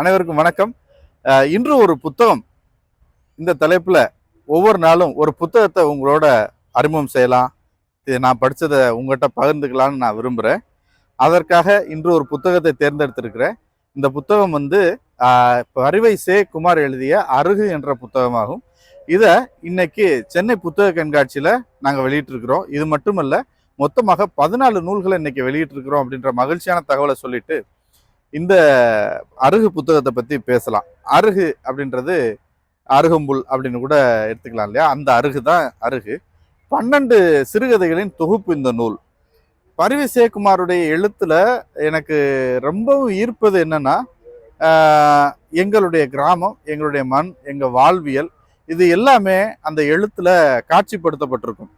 அனைவருக்கும் வணக்கம். இன்று ஒரு புத்தகம் இந்த தலைப்பில் ஒவ்வொரு நாளும் ஒரு புத்தகத்தை உங்களோட அறிமுகம் செய்யலாம். இது நான் படித்ததை உங்கள்கிட்ட பகிர்ந்துக்கலாம்னு நான் விரும்புகிறேன் அதற்காக இன்று ஒரு புத்தகத்தை தேர்ந்தெடுத்திருக்கிறேன். இந்த புத்தகம் வந்து அறிவை சே குமார் எழுதிய அருகு என்ற புத்தகமாகும். இதை இன்னைக்கு சென்னை புத்தக கண்காட்சியில் நாங்கள் வெளியிட்டிருக்கிறோம். இது மட்டுமல்ல மொத்தமாக பதினாலு நூல்களை இன்னைக்கு வெளியிட்டிருக்கிறோம் அப்படின்ற மகிழ்ச்சியான தகவலை சொல்லிட்டு இந்த அருகு புத்தகத்தை பற்றி பேசலாம். அருகு அப்படின்றது அருகம்புல் அப்படின்னு கூட எடுத்துக்கலாம் இல்லையா? அந்த அருகு தான் அருகு. பன்னெண்டு சிறுகதைகளின் தொகுப்பு இந்த நூல். பரிவி சேகுமாருடைய எனக்கு ரொம்பவும் ஈர்ப்பது என்னென்னா எங்களுடைய கிராமம் எங்களுடைய மண் எங்கள் வாழ்வியல் இது எல்லாமே அந்த எழுத்தில் காட்சிப்படுத்தப்பட்டிருக்கும்.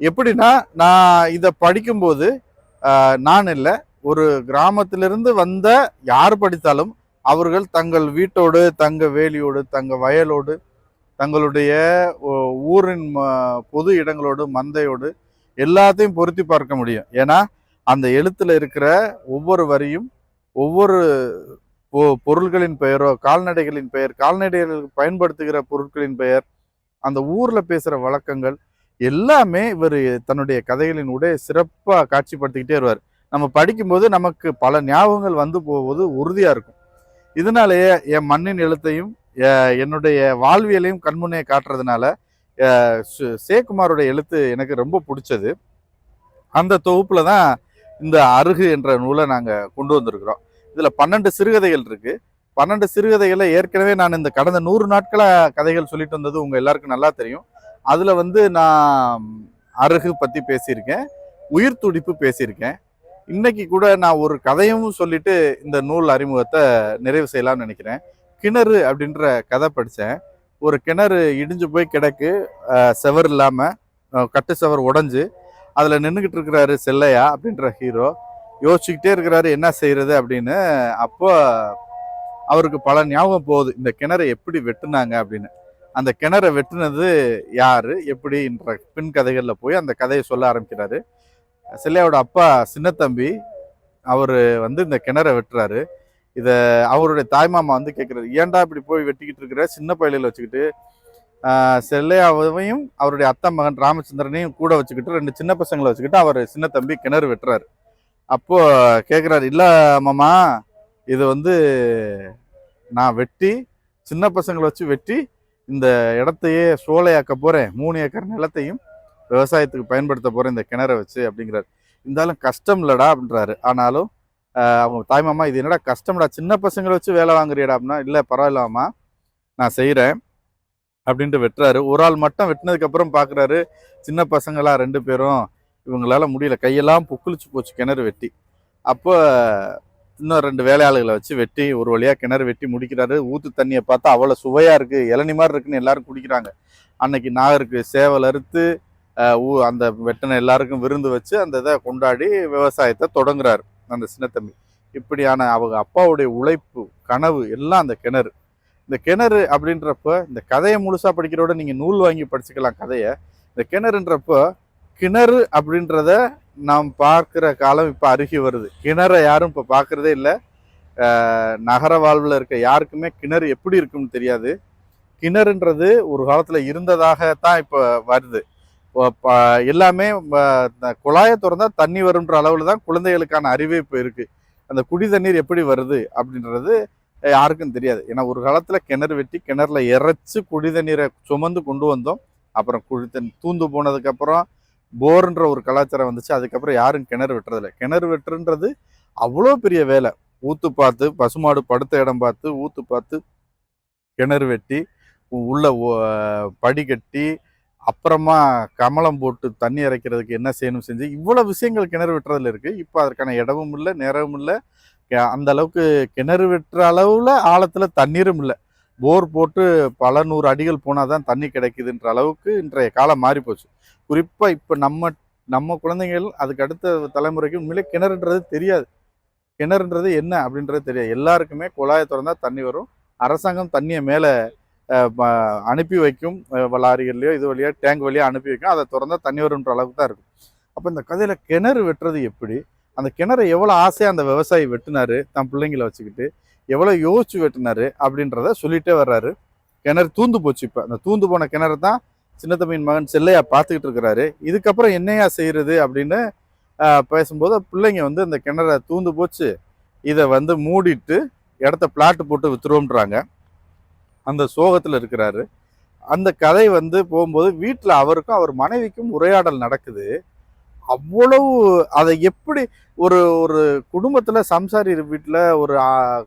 எப்படின்னா நான் இதை படிக்கும்போது நான் இல்லை ஒரு கிராமத்திலிருந்து வந்த யார் படித்தாலும் அவர்கள் தங்கள் வீட்டோடு தங்க வேலியோடு தங்க வயலோடு தங்களுடைய ஓ- ஊரின் ம- பொது இடங்களோடு மந்தையோடு எல்லாத்தையும் பொருத்தி பார்க்க முடியும். ஏன்னா அந்த எழுத்தில் இருக்கிற ஒவ்வொரு வரியும் ஒவ்வொரு பொ- பொருள்களின் பெயரோ கால்நடைகளின் பெயர் கால்நடைகள் பயன்படுத்துகிற பொருட்களின் பெயர் அந்த ஊரில் பேசுகிற வழக்கங்கள் எல்லாமே இவர் தன்னுடைய கதைகளின் உடைய சிறப்பாக காட்சிப்படுத்திக்கிட்டே வருவார். நம்ம படிக்கும்போது நமக்கு பல ஞாபகங்கள் வந்து போவது உறுதியாக இருக்கும். இதனாலேயே என் மண்ணின் எழுத்தையும் என்னுடைய வாழ்வியலையும் கண்முன்னே காட்டுறதுனால அஹ், சேகுமாரோட எழுத்து எனக்கு ரொம்ப பிடிச்சது. அந்த தொகுப்பில் தான் இந்த அருகு என்ற நூலை நாங்கள் கொண்டு வந்திருக்கிறோம். இதில் பன்னெண்டு சிறுகதைகள் இருக்குது பன்னெண்டு சிறுகதைகளை ஏற்கனவே நான் இந்த கடந்த நூறு நாட்களாக கதைகள் சொல்லிட்டு வந்தது உங்கள் எல்லாருக்கும் நல்லா தெரியும். அதில் வந்து நான் அருகு பற்றி பேசியிருக்கேன் உயிர் துடிப்பு பேசியிருக்கேன் இன்னைக்கு கூட நான் ஒரு கதையும் சொல்லிட்டு இந்த நூல் அறிமுகத்தை நிறைவு செய்யலாம்னு நினைக்கிறேன். கிணறு அப்படின்ற கதை படித்தேன் ஒரு கிணறு இடிஞ்சு போய் கிடக்கு. செவர் இல்லாமல் கட்டு செவர் உடஞ்சு அதில் நின்றுக்கிட்டு இருக்கிறாரு செல்லையா அப்படின்ற ஹீரோ. யோசிச்சுக்கிட்டே இருக்கிறாரு என்ன செய்யறது அப்படின்னு. அப்போ அவருக்கு பல ஞாபகம் போகுது இந்த கிணறை எப்படி வெட்டுனாங்க? அப்படின்னு. அந்த கிணறை வெட்டுனது யாரு? எப்படின்ற பின் கதைகளில் போய் அந்த கதையை சொல்ல ஆரம்பிக்கிறாரு. செல்லையாவோட அப்பா சின்னத்தம்பி அவர் வந்து இந்த கிணறை வெட்டுறாரு. இதை அவருடைய தாய்மாமா வந்து கேட்குறாரு ஏன்டா இப்படி போய் வெட்டிக்கிட்டு இருக்கிற? சின்ன பயிலில் வச்சுக்கிட்டு. செல்லையாவையும் அவருடைய அத்தை மகன் ராமச்சந்திரனையும் கூட வச்சுக்கிட்டு ரெண்டு சின்ன பசங்களை வச்சுக்கிட்டு அவர் சின்ன தம்பி கிணறு வெட்டுறாரு. அப்போது கேட்குறாரு இல்லை மாமா இது வந்து நான் வெட்டி சின்ன பசங்களை வச்சு வெட்டி இந்த இடத்தையே சோலையாக்க போகிறேன் மூணு ஏக்கர் நிலத்தையும் விவசாயத்துக்கு பயன்படுத்த போகிற இந்த கிணறை வச்சு அப்படிங்கிறாரு. இருந்தாலும் கஷ்டம் இல்லடா அப்படின்றாரு. ஆனாலும் அவங்க தாய்மாமா இது என்னடா கஷ்டம்டா சின்ன பசங்களை வச்சு வேலை வாங்குறியடா அப்படின்னா இல்லை பரவாயில்லாமா நான் செய்கிறேன் அப்படின்ட்டு வெட்டுறாரு. ஒரு ஆள் மட்டும் வெட்டினதுக்கப்புறம் பார்க்குறாரு சின்ன பசங்களா ரெண்டு பேரும் இவங்களால முடியல. கையெல்லாம் புக்குளிச்சு போச்சு கிணறு வெட்டி. அப்போ இன்னும் ரெண்டு வேலையாளர்களை வச்சு வெட்டி ஒரு வழியாக கிணறு வெட்டி முடிக்கிறாரு. ஊற்று தண்ணியை பார்த்தா அவ்வளோ சுவையாக இருக்குது இளநி மாதிரி இருக்குன்னு எல்லாரும் குடிக்கிறாங்க. அன்னைக்கு நாகருக்கு சேவல் அறுத்து அந்த வெட்டின எல்லாருக்கும் விருந்து வச்சு அந்த இதை கொண்டாடி விவசாயத்தை தொடங்குறாரு அந்த சின்னத்தம்பி. இப்படியான அவங்க அப்பாவுடைய உழைப்பு கனவு எல்லாம் அந்த கிணறு. இந்த கிணறு அப்படின்றப்ப இந்த கதையை முழுசாக படிக்கிறோட நீங்கள் நூல் வாங்கி படிச்சுக்கலாம் கதையை. இந்த கிணறுன்றப்போ கிணறு அப்படின்றத நாம் பார்க்குற காலம் இப்போ அருகி வருது. கிணறை யாரும் இப்போ பார்க்குறதே இல்லை. நகர வாழ்வில் இருக்க யாருக்குமே கிணறு எப்படி இருக்கும்னு தெரியாது. கிணறுன்றது ஒரு காலத்தில் இருந்ததாகத்தான் இப்போ வருது. எல்லாமே குழாயை திறந்தா தண்ணி வரும்ன்ற அளவில் தான் குழந்தைகளுக்கான அறிவே இப்போ அந்த குடி தண்ணீர் எப்படி வருது அப்படின்றது யாருக்கும் தெரியாது. ஏன்னா ஒரு காலத்தில் கிணறு வெட்டி கிணறுல இறைச்சி குடி தண்ணீரை சுமந்து கொண்டு வந்தோம். அப்புறம் குடி தண்ணி தூந்து போனதுக்கப்புறம் போர்ன்ற ஒரு கலாச்சாரம் வந்துச்சு. அதுக்கப்புறம் யாரும் கிணறு வெட்டுறதில்ல. கிணறு வெட்டுன்றது அவ்வளோ பெரிய வேலை. ஊற்று பார்த்து பசுமாடு படுத்த இடம் பார்த்து ஊற்று பார்த்து கிணறு வெட்டி உள்ள ஓ- படி கட்டி அப்புறமா கமலம் போட்டு தண்ணி இறைக்கிறதுக்கு என்ன செய்யணும் செஞ்சு இவ்வளோ விஷயங்கள் கிணறு வெட்டுறதுல இருக்குது இப்போ அதற்கான இடமும் இல்லை நேரமும் இல்லை. அந்த அளவுக்கு கிணறு வெட்டுற அளவில் ஆழத்தில் தண்ணீரும் இல்லை. போர் போட்டு பல நூறு அடிகள் போனால் தான் தண்ணி கிடைக்குதுன்ற அளவுக்கு இன்றைய காலம் மாறி போச்சு குறிப்பாக இப்போ நம்ம நம்ம குழந்தைகள் அதுக்கு அடுத்த தலைமுறைக்கு உண்மையிலே கிணறுன்றது தெரியாது. கிணறுன்றது என்ன அப்படின்றது தெரியாது. எல்லாருக்குமே குழாயை திறந்தால் தண்ணி வரும். அரசாங்கம் தண்ணியை மேலே அனுப்பி வைக்கும் லாரிகள்லையோ இது வழியாக டேங்க் வழியாக அனுப்பி வைக்கும். அதை திறந்தால் தண்ணி வருன்ற அளவுக்கு தான் இருக்கும். அப்போ இந்த கதையில் கிணறு வெட்டுறது எப்படி? அந்த கிணறை எவ்வளோ ஆசையாக அந்த விவசாயி வெட்டினாரு? தன் பிள்ளைங்களை வச்சுக்கிட்டு எவ்வளோ யோசிச்சு வெட்டினாரு? அப்படின்றத சொல்லிகிட்டே வர்றாரு. கிணறு தூந்து போச்சு இப்போ. அந்த தூந்து போன கிணறு தான் சின்னத்தம்பியின் மகன் செல்லையா பார்த்துக்கிட்டு இருக்கிறாரு. இதுக்கப்புறம் என்னையா செய்கிறது அப்படின்னு பேசும்போது பிள்ளைங்க வந்து இந்த கிணற தூந்து போச்சு. இதை வந்து மூடிட்டு இடத்த பிளாட்டு போட்டு வித்துருவோம்ன்றாங்க. அந்த சோகத்தில் இருக்கிறாரு. அந்த கதை வந்து போகும்போது வீட்டில் அவருக்கும் அவர் மனைவிக்கும் உரையாடல் நடக்குது. அவ்வளவு அதை எப்படி ஒரு ஒரு குடும்பத்தில் சம்சாரி வீட்டில் ஒரு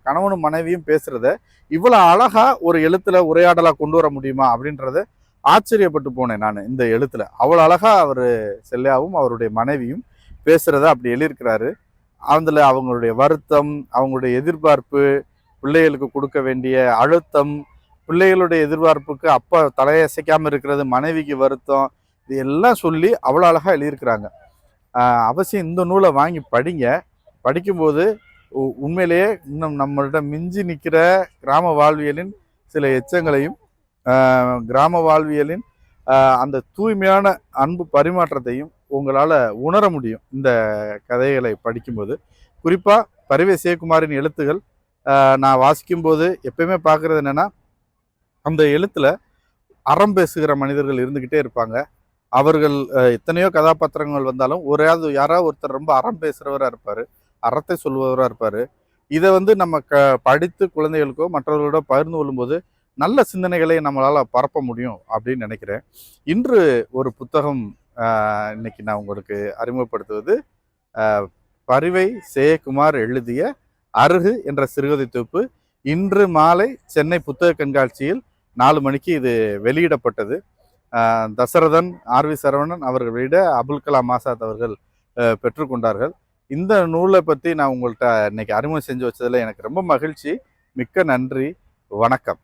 கணவனும் மனைவியும் பேசுகிறத இவ்வளோ அழகாக ஒரு எழுத்தில் உரையாடலாக கொண்டு வர முடியுமா அப்படின்றத ஆச்சரியப்பட்டு போனேன் நான் இந்த எழுத்தில். அவ்வளோ அழகாக அவர் செல்லையாவும் அவருடைய மனைவியும் பேசுகிறத அப்படி எழுதியிருக்கிறாரு. அதில் அவங்களுடைய வருத்தம் அவங்களுடைய எதிர்பார்ப்பு பிள்ளைகளுக்கு கொடுக்க வேண்டிய அழுத்தம் பிள்ளைகளுடைய எதிர்பார்ப்புக்கு அப்பா தலையசைக்காமல் இருக்கிறது மனைவிக்கு வருத்தம் இது எல்லாம் சொல்லி அவ்வளோ அழகாக எழுதியிருக்கிறாங்க. அவசியம் இந்த நூலை வாங்கி படிங்க. படிக்கும்போது உ- உண்மையிலேயே இன்னும் நம்மள்கிட்ட மிஞ்சி நிற்கிற கிராம வாழ்வியலின் சில எச்சங்களையும் கிராம வாழ்வியலின் அந்த தூய்மையான அன்பு பரிமாற்றத்தையும் உங்களால் உணர முடியும் இந்த கதைகளை படிக்கும்போது. குறிப்பாக பரிவே சிவகுமாரின் எழுத்துகள் நான் வாசிக்கும்போது எப்பயுமே பார்க்குறது என்னென்னா அந்த எழுத்துல அறம் பேசுகிற மனிதர்கள் இருந்துக்கிட்டே இருப்பாங்க. அவர்கள் எத்தனையோ கதாபாத்திரங்கள் வந்தாலும் ஒரையாவது யாராவது ஒருத்தர் ரொம்ப அறம் பேசுகிறவராக இருப்பார் அறத்தை சொல்பவராக இருப்பார். இதை வந்து நம்ம க படித்து குழந்தைகளுக்கோ மற்றவர்களோட பகிர்ந்து கொள்ளும்போது நல்ல சிந்தனைகளை நம்மளால் பரப்ப முடியும் அப்படின்னு நினைக்கிறேன். இன்று ஒரு புத்தகம் இன்னைக்கு நான் உங்களுக்கு அறிமுகப்படுத்துவது பரிவை சேகுமார் எழுதிய அருகு என்ற சிறுகதை தொகுப்பு இன்று மாலை சென்னை புத்தக கண்காட்சியில் நாலு மணிக்கு இது வெளியிடப்பட்டது. தசரதன் ஆர் வி சரவணன் அவர்கள் வெளியிட அபுல் கலாம் ஆசாத் அவர்கள் பெற்றுக்கொண்டார்கள். இந்த நூலை பற்றி நான் உங்கள்கிட்ட இன்னைக்கு அறிமுகம் செஞ்சு வச்சதில் எனக்கு ரொம்ப மகிழ்ச்சி. மிக்க நன்றி. வணக்கம்.